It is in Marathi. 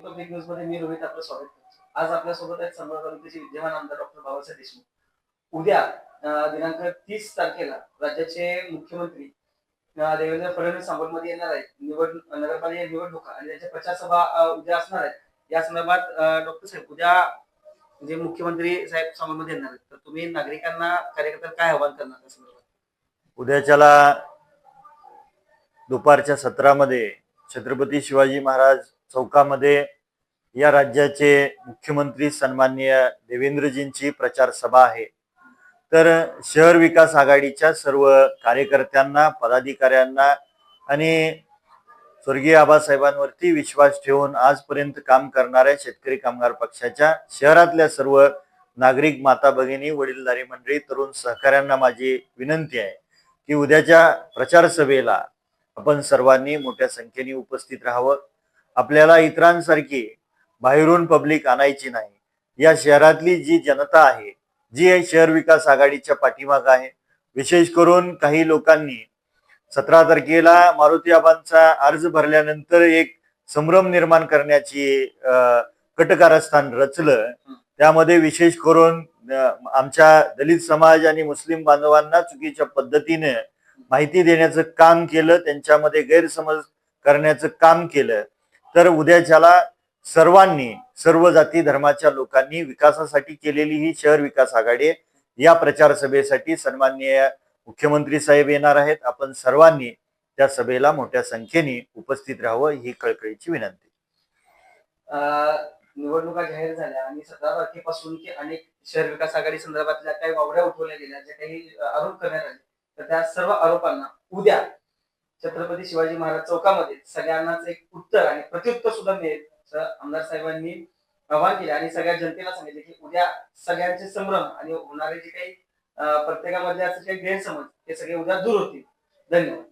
पब्लिक न्यूजमध्ये मी रोहित आपलं स्वागत करतो. आज आपल्यासोबत आहेत समोर तालुक्याचे विद्यमान आमदार डॉक्टर बाबासाहेब देशमुख. उद्या दिनांक तीस तारखेला राज्याचे मुख्यमंत्री देवेंद्र फडणवीस सांगोलमध्ये येणार आहेत. निवड नगरपालिका निवडणुका आणि त्यांच्या प्रचारसभा उद्या असणार आहेत. या संदर्भात डॉक्टर साहेब उद्या जे मुख्यमंत्री साहेब सांगोलमध्ये येणार आहेत. तर तुम्ही नागरिकांना कार्यकर्त्यांना काय आवाहन करणार त्या संदर्भात? उद्याच्याला दुपारच्या सत्रामध्ये छत्रपती शिवाजी महाराज चौकामध्ये या राज्याचे मुख्यमंत्री सन्माननीय देवेंद्रजींची प्रचार सभा आहे. तर शहर विकास आघाडीच्या सर्व कार्यकर्त्यांना पदाधिकाऱ्यांना आणि स्वर्गीय आबासाहेबांवरती विश्वास ठेवून आजपर्यंत काम करणाऱ्या शेतकरी कामगार पक्षाच्या शहरातल्या सर्व नागरिक माता भगिनी वडीलधारी मंडळी तरुण सहकाऱ्यांना माझी विनंती आहे की उद्याच्या प्रचार सभेला आपण सर्वांनी मोठ्या संख्येने उपस्थित राहावं. आपल्याला इतरांसारखी बाहेरून पब्लिक आणायची नाही. या शहरातली जी जनता आहे जी शहर विकास आघाडीच्या पाठीमाग आहे विशेष करून काही लोकांनी सतरा तारखेला मारुती आबांचा अर्ज भरल्यानंतर एक संभ्रम निर्माण करण्याची कटकारस्थान रचलं. त्यामध्ये विशेष करून आमच्या दलित समाज आणि मुस्लिम बांधवांना चुकीच्या पद्धतीने माहिती देण्याचं काम केलं त्यांच्यामध्ये गैरसमज करण्याचं काम केलं. तर उद्याच्याला सर्वांनी सर्व जाती धर्माच्या लोकांनी विकासासाठी केलेली ही शहर विकास आघाडी आहे. या प्रचार सभेसाठी सन्माननीय मुख्यमंत्री साहेब येणार आहेत. आपण सर्वांनी त्या सभेला मोठ्या संख्येने उपस्थित राहावं ही कळकळीची विनंती. अं, निवडणुका जाहीर झाल्या आणि सतरा तारखेपासून की अनेक शहर विकास आघाडी संदर्भातल्या काही वावड्या उठवल्या गेल्या ज्या काही आरोप करण्यात आले तर त्या सर्व आरोपांना उद्या छत्रपती शिवाजी महाराज चौकामध्ये सगळ्यांनाच एक उत्तर आणि प्रत्युत्तर सुद्धा मिळेल असं आमदार साहेबांनी आव्हान केले. आणि सगळ्या जनतेला सांगितले की उद्या सगळ्यांचे संभ्रम आणि होणारे जे काही प्रत्येकामधले असे काही गैरसमज हे सगळे उद्या दूर होतील. धन्यवाद.